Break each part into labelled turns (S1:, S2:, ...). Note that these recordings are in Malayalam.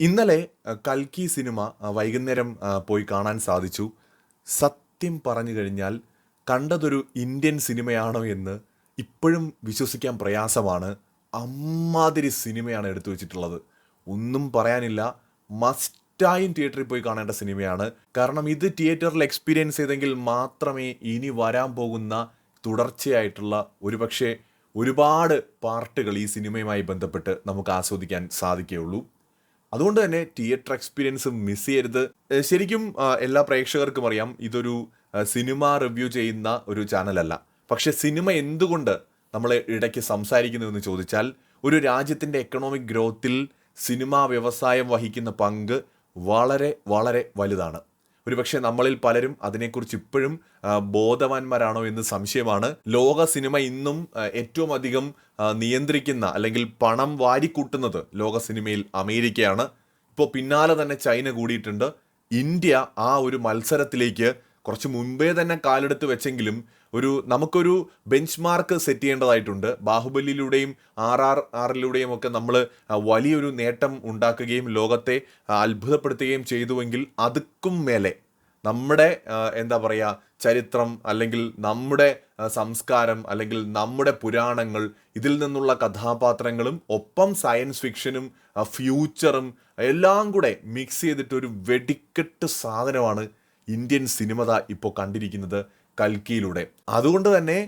S1: ഇന്നലെ കൽക്കി സിനിമ വൈകുന്നേരം പോയി കാണാൻ സാധിച്ചു. സത്യം പറഞ്ഞു കഴിഞ്ഞാൽ കണ്ടതൊരു ഇന്ത്യൻ സിനിമയാണോ എന്ന് ഇപ്പോഴും വിശ്വസിക്കാൻ പ്രയാസമാണ്. അമ്മാതിരി സിനിമയാണ് എടുത്തു വെച്ചിട്ടുള്ളത്. ഒന്നും പറയാനില്ല. മസ്റ്റായും തിയേറ്ററിൽ പോയി കാണേണ്ട സിനിമയാണ്. കാരണം ഇത് തിയേറ്ററിൽ എക്സ്പീരിയൻസ് ചെയ്തെങ്കിൽ മാത്രമേ ഇനി വരാൻ പോകുന്ന തുടർച്ചയായിട്ടുള്ള ഒരുപക്ഷെ ഒരുപാട് പാർട്ടുകൾ ഈ സിനിമയുമായി ബന്ധപ്പെട്ട് നമുക്ക് ആസ്വദിക്കാൻ സാധിക്കുകയുള്ളൂ. അതുകൊണ്ട് തന്നെ തിയേറ്റർ എക്സ്പീരിയൻസ് മിസ് ചെയ്യരുത്. ശരിക്കും എല്ലാ പ്രേക്ഷകർക്കും അറിയാം ഇതൊരു സിനിമ റിവ്യൂ ചെയ്യുന്ന ഒരു ചാനലല്ല പക്ഷെ സിനിമ എന്തുകൊണ്ട് നമ്മൾ ഇടയ്ക്ക് സംസാരിക്കുന്നു എന്ന് ചോദിച്ചാൽ ഒരു രാജ്യത്തിന്റെ എക്കണോമിക് ഗ്രോത്തിൽ സിനിമാ വ്യവസായം വഹിക്കുന്ന പങ്ക് വളരെ വളരെ വലുതാണ്. ഒരുപക്ഷെ നമ്മളിൽ പലരും അതിനെക്കുറിച്ച് ഇപ്പോഴും ബോധവാന്മാരാണോ എന്ന് സംശയമാണ്. ലോക സിനിമ ഇന്നും ഏറ്റവും അധികം നിയന്ത്രിക്കുന്ന അല്ലെങ്കിൽ പണം വാരിക്കൂട്ടുന്നത് ലോക സിനിമയിൽ അമേരിക്കയാണ്. ഇപ്പോൾ പിന്നാലെ തന്നെ ചൈന കൂടിയിട്ടുണ്ട്. ഇന്ത്യ ആ ഒരു മത്സരത്തിലേക്ക് കുറച്ച് മുൻപേ തന്നെ കാലെടുത്ത് വെച്ചെങ്കിലും ഒരു നമുക്കൊരു ബെഞ്ച് മാർക്ക് സെറ്റ് ചെയ്യേണ്ടതായിട്ടുണ്ട്. ബാഹുബലിയിലൂടെയും ആർ ആർ ആറിലൂടെയും ഒക്കെ നമ്മൾ വലിയൊരു നേട്ടം ഉണ്ടാക്കുകയും ലോകത്തെ അത്ഭുതപ്പെടുത്തുകയും ചെയ്തുവെങ്കിൽ അതുക്കും മേലെ നമ്മുടെ എന്താ പറയുക ചരിത്രം അല്ലെങ്കിൽ നമ്മുടെ സംസ്കാരം അല്ലെങ്കിൽ നമ്മുടെ പുരാണങ്ങൾ ഇതിൽ നിന്നുള്ള കഥാപാത്രങ്ങളും ഒപ്പം സയൻസ് ഫിക്ഷനും ഫ്യൂച്ചറും എല്ലാം കൂടെ മിക്സ് ചെയ്തിട്ട് ഒരു വെടിക്കെട്ട് സാധനമാണ് ഇന്ത്യൻ സിനിമത ഇപ്പോൾ കണ്ടിരിക്കുന്നത് കൽക്കിയിലൂടെ. അതുകൊണ്ട് തന്നെ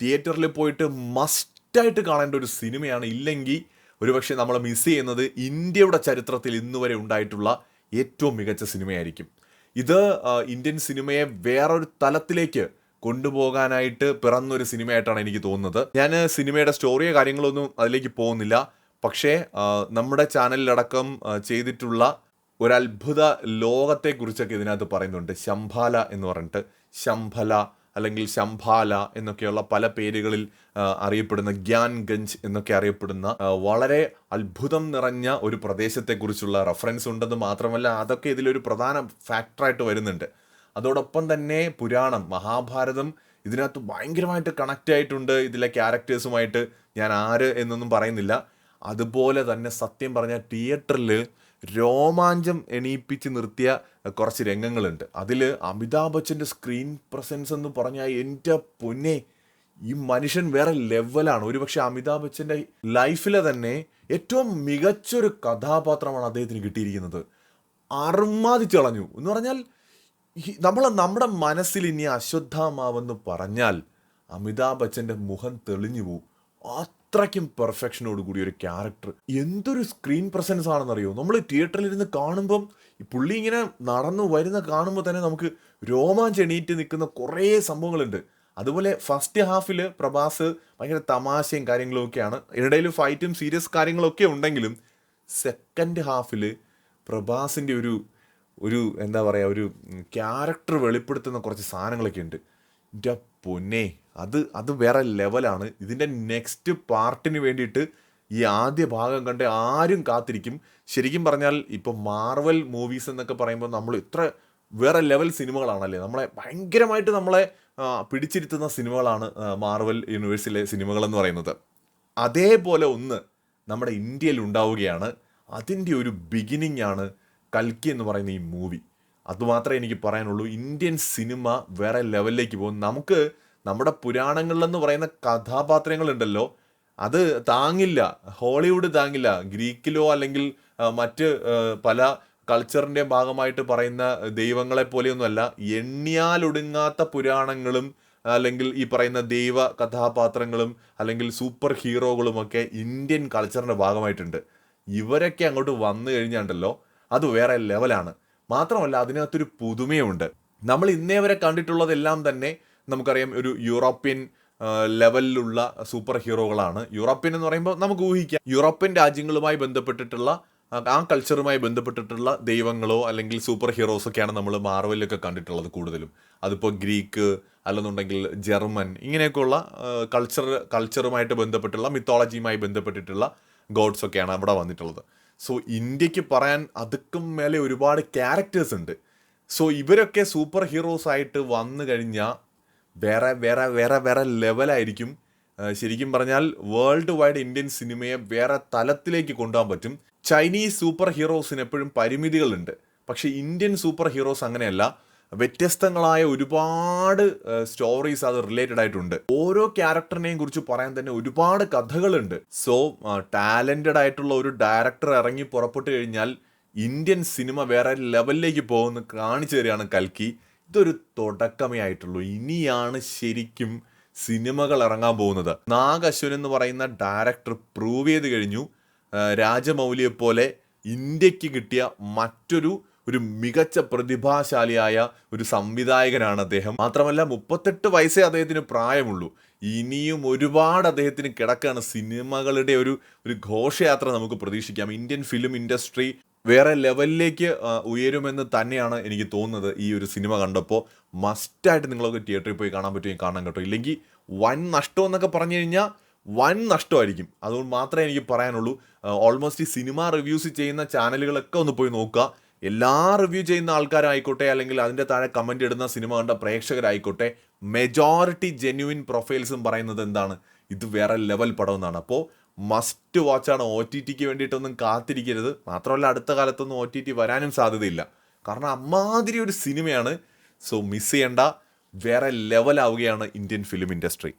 S1: തിയേറ്ററിൽ പോയിട്ട് മസ്റ്റായിട്ട് കാണേണ്ട ഒരു സിനിമയാണ് ഇല്ലെങ്കിൽ ഒരുപക്ഷെ നമ്മൾ മിസ് ചെയ്യുന്നത് ഇന്ത്യയുടെ ചരിത്രത്തിൽ ഇന്നുവരെ ഉണ്ടായിട്ടുള്ള ഏറ്റവും മികച്ച സിനിമയായിരിക്കും. ഇത് ഇന്ത്യൻ സിനിമയെ വേറൊരു തലത്തിലേക്ക് കൊണ്ടുപോകാനായിട്ട് പിറന്നൊരു സിനിമയായിട്ടാണ് എനിക്ക് തോന്നുന്നത്. ഞാൻ സിനിമയുടെ സ്റ്റോറിയോ കാര്യങ്ങളൊന്നും അതിലേക്ക് പോകുന്നില്ല. പക്ഷേ നമ്മുടെ ചാനലിലടക്കം ആ, ചെയ്തിട്ടുള്ള അത്ഭുത ലോകത്തെക്കുറിച്ചൊക്കെ ഇതിനകത്ത് പറയുന്നുണ്ട്. ശംഭാല എന്ന് പറഞ്ഞിട്ട്. ശംഭല അല്ലെങ്കിൽ ശംഭാല എന്നൊക്കെയുള്ള പല പേരുകളിൽ അറിയപ്പെടുന്ന ഗ്യാൻഗഞ്ച് എന്നൊക്കെ അറിയപ്പെടുന്ന വളരെ അത്ഭുതം നിറഞ്ഞ ഒരു പ്രദേശത്തെക്കുറിച്ചുള്ള റെഫറൻസ് ഉണ്ടെന്ന് മാത്രമല്ല അതൊക്കെ ഇതിലൊരു പ്രധാന ഫാക്ടറായിട്ട് വരുന്നുണ്ട്. അതോടൊപ്പം തന്നെ പുരാണം മഹാഭാരതം ഇതിനകത്ത് ഭയങ്കരമായിട്ട് കണക്റ്റ് ആയിട്ടുണ്ട്. ഇതിലെ ക്യാരക്ടേഴ്സുമായിട്ട് ഞാൻ ആര് എന്നൊന്നും പറയുന്നില്ല. അതുപോലെ തന്നെ സത്യം പറഞ്ഞാൽ തിയേറ്ററിൽ രോമാഞ്ചം എണീപ്പിച്ച് നിർത്തിയ കുറച്ച് രംഗങ്ങളുണ്ട്. അതിൽ അമിതാഭ് ബച്ചന്റെ സ്ക്രീൻ പ്രസൻസ് എന്ന് പറഞ്ഞാൽ എന്റെ പൊന്നെ ഈ മനുഷ്യൻ വേറെ ലെവലാണ് ഒരുപക്ഷെ അമിതാഭ് ബച്ചന്റെ ലൈഫിലെ തന്നെ ഏറ്റവും മികച്ചൊരു കഥാപാത്രമാണ് അദ്ദേഹത്തിന് കിട്ടിയിരിക്കുന്നത്. അർമാതി കളഞ്ഞു. എന്ന് പറഞ്ഞാൽ നമ്മൾ നമ്മുടെ മനസ്സിൽ ഇനി അശ്വത്ഥമാവെന്ന് പറഞ്ഞാൽ അമിതാഭ് ബച്ചന്റെ മുഖം തെളിഞ്ഞു പോവും. അത്രയ്ക്കും പെർഫെക്ഷനോട് കൂടി ഒരു ക്യാരക്ടർ എന്തൊരു സ്ക്രീൻ പ്രസൻസ് ആണെന്നറിയോ? നമ്മൾ തിയേറ്ററിൽ ഇരുന്ന് കാണുമ്പം ഈ പുള്ളി ഇങ്ങനെ നടന്നു വരുന്ന കാണുമ്പോൾ തന്നെ നമുക്ക് രോമാഞ്ച് എണീറ്റ് നിൽക്കുന്ന കുറേ സംഭവങ്ങളുണ്ട്. അതുപോലെ ഫസ്റ്റ് ഹാഫിൽ പ്രഭാസ് ഭയങ്കര തമാശയും കാര്യങ്ങളും ഒക്കെയാണ്. ഇടയിൽ ഫൈറ്റും സീരിയസ് കാര്യങ്ങളൊക്കെ ഉണ്ടെങ്കിലും സെക്കൻഡ് ഹാഫിൽ പ്രഭാസിന്റെ ഒരു ഒരു എന്താ പറയുക ഒരു ക്യാരക്ടർ വെളിപ്പെടുത്തുന്ന കുറച്ച് സാധനങ്ങളൊക്കെ ഉണ്ട്. എന്റെ പൊന്നെ. അത് അത് വേറെ ലെവലാണ് ഇതിന്റെ നെക്സ്റ്റ് പാർട്ടിന് വേണ്ടിയിട്ട് ഈ ആദ്യ ഭാഗം കണ്ട് ആരും കാത്തിരിക്കും. ശരിക്കും പറഞ്ഞാൽ ഇപ്പോൾ മാർവൽ മൂവീസ് എന്നൊക്കെ പറയുമ്പോൾ നമ്മൾ ഇത്ര വേറെ ലെവൽ സിനിമകളാണല്ലേ? നമ്മളെ ഭയങ്കരമായിട്ട് നമ്മളെ പിടിച്ചിരുത്തുന്ന സിനിമകളാണ് മാർവൽ യൂണിവേഴ്സിലെ സിനിമകളെന്ന് പറയുന്നത്. അതേപോലെ ഒന്ന് നമ്മുടെ ഇന്ത്യയിൽ ഉണ്ടാവുകയാണ്. അതിന്റെ ഒരു ബിഗിനിങ് ആണ് കൽക്കി എന്ന് പറയുന്ന ഈ മൂവി അതുമാത്രമേ എനിക്ക് പറയാനുള്ളൂ. ഇന്ത്യൻ സിനിമ വേറെ ലെവലിലേക്ക് പോകും. നമുക്ക് നമ്മുടെ പുരാണങ്ങളിലെന്ന് പറയുന്ന കഥാപാത്രങ്ങളുണ്ടല്ലോ. അത് താങ്ങില്ല. ഹോളിവുഡ് താങ്ങില്ല. ഗ്രീക്കിലോ അല്ലെങ്കിൽ മറ്റ് പല കൾച്ചറിന്റെ ഭാഗമായിട്ട് പറയുന്ന ദൈവങ്ങളെ പോലെയൊന്നുമല്ല എണ്ണിയാലൊടുങ്ങാത്ത പുരാണങ്ങളും അല്ലെങ്കിൽ ഈ പറയുന്ന ദൈവ കഥാപാത്രങ്ങളും അല്ലെങ്കിൽ സൂപ്പർ ഹീറോകളുമൊക്കെ ഇന്ത്യൻ കൾച്ചറിന്റെ ഭാഗമായിട്ടുണ്ട്. ഇവരൊക്കെ അങ്ങോട്ട് വന്നു കഴിഞ്ഞാണ്ടല്ലോ അത് വേറെ ലെവലാണ്. മാത്രമല്ല അതിനകത്തൊരു പുതുമയുണ്ട്. നമ്മൾ ഇന്നേ വരെ കണ്ടിട്ടുള്ളതെല്ലാം തന്നെ നമുക്കറിയാം ഒരു യൂറോപ്യൻ ലെവലിലുള്ള സൂപ്പർ ഹീറോകളാണ് യൂറോപ്യൻ എന്ന് പറയുമ്പോൾ നമുക്ക് ഊഹിക്കാം. യൂറോപ്യൻ രാജ്യങ്ങളുമായി ബന്ധപ്പെട്ടിട്ടുള്ള ആ, കൾച്ചറുമായി ബന്ധപ്പെട്ടിട്ടുള്ള ദൈവങ്ങളോ അല്ലെങ്കിൽ സൂപ്പർ ഹീറോസ് ഒക്കെയാണ് നമ്മൾ മാർവലിലൊക്കെ കണ്ടിട്ടുള്ളത് കൂടുതലും. അതിപ്പോൾ ഗ്രീക്ക് അല്ലെന്നുണ്ടെങ്കിൽ ജർമ്മൻ ഇങ്ങനെയൊക്കെയുള്ള കൾച്ചർ കൾച്ചറുമായിട്ട് ബന്ധപ്പെട്ടുള്ള മിത്തോളജിയുമായി ബന്ധപ്പെട്ടിട്ടുള്ള ഗോഡ്സ് ഒക്കെയാണ് അവിടെ വന്നിട്ടുള്ളത്. സോ ഇന്ത്യയ്ക്ക് പറയാൻ അതുക്കും മേലെ ഒരുപാട് ക്യാരക്ടേഴ്സ് ഉണ്ട്. സോ ഇവരൊക്കെ സൂപ്പർ ഹീറോസ് ആയിട്ട് വന്നു കഴിഞ്ഞാൽ വേറെ വേറെ വേറെ വേറെ ലെവലായിരിക്കും. ശരിക്കും പറഞ്ഞാൽ വേൾഡ് വൈഡ് ഇന്ത്യൻ സിനിമയെ വേറെ തലത്തിലേക്ക് കൊണ്ടുപോകാൻ പറ്റും. ചൈനീസ് സൂപ്പർ ഹീറോസിന് എപ്പോഴും പരിമിതികളുണ്ട്. പക്ഷേ ഇന്ത്യൻ സൂപ്പർ ഹീറോസ് അങ്ങനെയല്ല. വ്യത്യസ്തങ്ങളായ ഒരുപാട് സ്റ്റോറീസ് അത് റിലേറ്റഡ് ആയിട്ടുണ്ട്. ഓരോ ക്യാരക്ടറിനെയും കുറിച്ച് പറയാൻ തന്നെ ഒരുപാട് കഥകളുണ്ട്. സോ ടാലന്റഡ് ആയിട്ടുള്ള ഒരു ഡയറക്ടർ ഇറങ്ങി പുറപ്പെട്ടു കഴിഞ്ഞാൽ ഇന്ത്യൻ സിനിമ വേറെ ലെവലിലേക്ക് പോകുമെന്ന് കാണിച്ചു തരികയാണ് കൽക്കി. ഇതൊരു തുടക്കമേ ആയിട്ടുള്ളൂ ഇനിയാണ് ശരിക്കും സിനിമകൾ ഇറങ്ങാൻ പോകുന്നത്. നാഗ് അശ്വൻ എന്ന് പറയുന്ന ഡയറക്ടർ പ്രൂവ് ചെയ്ത് കഴിഞ്ഞു. രാജമൗലിയെ പോലെ ഇന്ത്യയ്ക്ക് കിട്ടിയ മറ്റൊരു ഒരു മികച്ച പ്രതിഭാശാലിയായ ഒരു സംവിധായകനാണ് അദ്ദേഹം. മാത്രമല്ല മുപ്പത്തെട്ട് വയസ്സേ അദ്ദേഹത്തിന് പ്രായമുള്ളൂ. ഇനിയും ഒരുപാട് അദ്ദേഹത്തിന് കിടക്കാണ്. സിനിമകളുടെ ഒരു ഒരു ഘോഷയാത്ര നമുക്ക് പ്രതീക്ഷിക്കാം. ഇന്ത്യൻ ഫിലിം ഇൻഡസ്ട്രി വേറെ ലെവലിലേക്ക് ഉയരുമെന്ന് തന്നെയാണ് എനിക്ക് തോന്നുന്നത് ഈ ഒരു സിനിമ കണ്ടപ്പോൾ. മസ്റ്റായിട്ട് നിങ്ങളൊക്കെ തിയേറ്ററിൽ പോയി കാണാൻ പറ്റുമെങ്കിൽ കാണാൻ കേട്ടോ. ഇല്ലെങ്കിൽ വൻ നഷ്ടം എന്നൊക്കെ പറഞ്ഞു കഴിഞ്ഞാൽ വൻ നഷ്ടമായിരിക്കും. അതുകൊണ്ട് മാത്രമേ എനിക്ക് പറയാനുള്ളൂ. ഓൾമോസ്റ്റ് ഈ സിനിമ റിവ്യൂസ് ചെയ്യുന്ന ചാനലുകളൊക്കെ ഒന്ന് പോയി നോക്കുക. എല്ലാ റിവ്യൂ ചെയ്യുന്ന ആൾക്കാരായിക്കോട്ടെ അല്ലെങ്കിൽ അതിന്റെ താഴെ കമന്റ് ഇടുന്ന സിനിമ കണ്ട പ്രേക്ഷകരായിക്കോട്ടെ മെജോറിറ്റി ജെന്യുവിൻ പ്രൊഫൈൽസും പറയുന്നത് എന്താണ്? ഇത് വേറെ ലെവൽ പടം എന്നാണ്. അപ്പോൾ മസ്റ്റ് വാച്ചാണ് ഒ ടി ടിക്ക് വേണ്ടിയിട്ടൊന്നും കാത്തിരിക്കരുത്. മാത്രമല്ല അടുത്ത കാലത്തൊന്നും ഒ ടി ടി വരാനും സാധ്യതയില്ല. കാരണം അമ്മാതിരി ഒരു സിനിമയാണ്. സോ മിസ് ചെയ്യേണ്ട. വേറെ ലെവലാവുകയാണ് ഇന്ത്യൻ ഫിലിം ഇൻഡസ്ട്രി